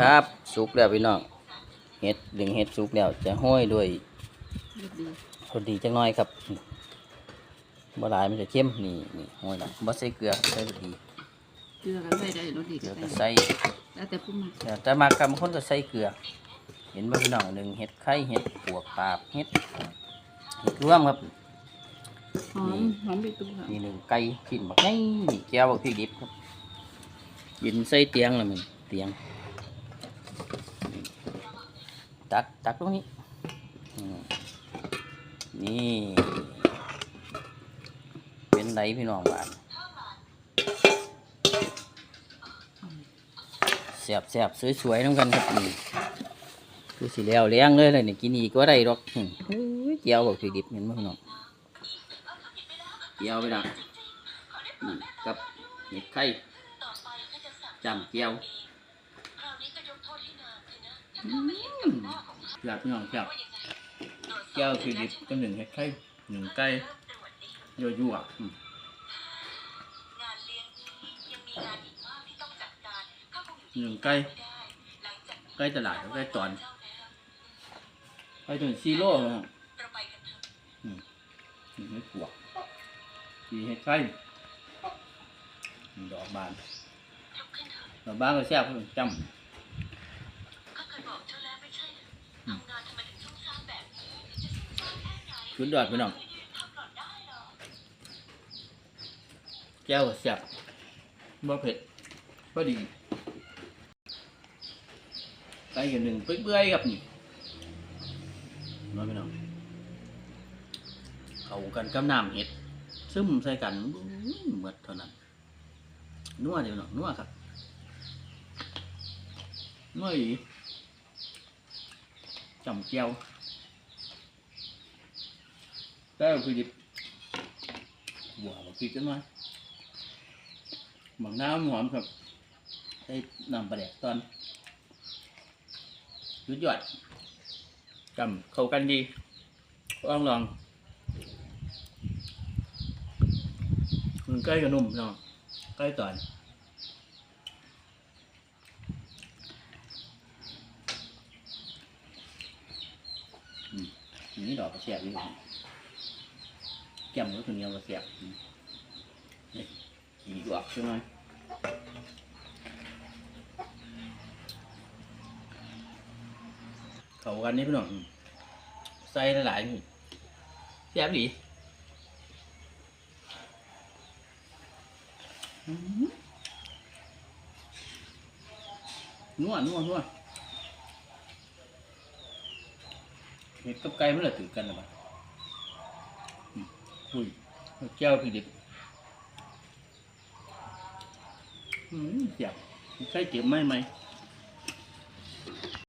ครับสุกแล้วพี่น้องเห็ดดึงเห็ดสุกแล้วจะห้อยด้วยรสดีพอดีจังน้อยครับบ่หลายมันจะเข้มนี่นี่ห้อยละบ่ใส่เกลือใส่พอดีเกลือก็ใส่ได้รสดีเกลืก็อก็ใส่ใส่แล้วแต่ผู้มักแต่แต่มากบางคนก็ใส่เกลือ เห็นบ่พี่น้องหนึ่งเห็ดไข่เห็ดปวกปาบเห็ดเห็ดรวมครับหอมหอมไปตุ้ค่ะนี่หนึ่งไก่ขินบักไงนี่แก้วบักพริกดิบครับยินใส่เตียงแล้วมันเตียง ตักตักตรงนี้อืมนี่ เป็นไรพี่น้องบ้านแสบแสบสวยๆน้ำกันครับนี่คือสีแล้วเลี้ยงเลยเลยนี่กินอีกก็ได้หรอกอืมโอ้ยแก้วบักพริกดิบเห็นไหมพี่น้องเกี๊ยวไปดักนี่กับเห็ดไข่จำเกี๊ยว อยากพี่น้องอยากเกี๊ยวคือดิบกับหนึ่งเห็ดไข่หนึ่งไก่ยั่วยั่วหนึ่งไก่ไก่ตลาดกับไก่ตอนไก่ตอนซีโร่หนึ่งเห็ดปวกสีเห็ดไข่ดอกบานดอกบานก็แซ่บเพิ่นจำ ชุดดอดพี่น้องแก้วก็แซ่บบ่เผ็ดบ่ดีไก่กันหนึ่งเปื่อยๆครับนี่มาพี่น้องเข้ากันกับน้ำเห็ด ซึมใส่กันอื้อหมดเท่านั้นนัวเดียวเนาะนัวครับนัวอีจำเจียว ได้คือดิบหัวบักพริกกันมหมักน้ำหอมครับใส่น้ำปลาแดกตอนยุดยอดจำเข้ากันดีลองลองมันใกล้กับนุ่มเนาะใกล้ต่อนนี่ดอกกระเสียบอยู่ แก้มก็ตัวเหนียวกระเสียบอืมนี่ขี่ดอกใช่ไหมเขากันนี่พี่น้องอืมใส่หลายๆนี่แซ่บดีอื้อนัวนัวนัวเห็ดกับไก่มันละถือกันหรือเปล่า มอุ้ยเจ้าพี่ดิบอืมเสียบใช่เก็บไหมไหม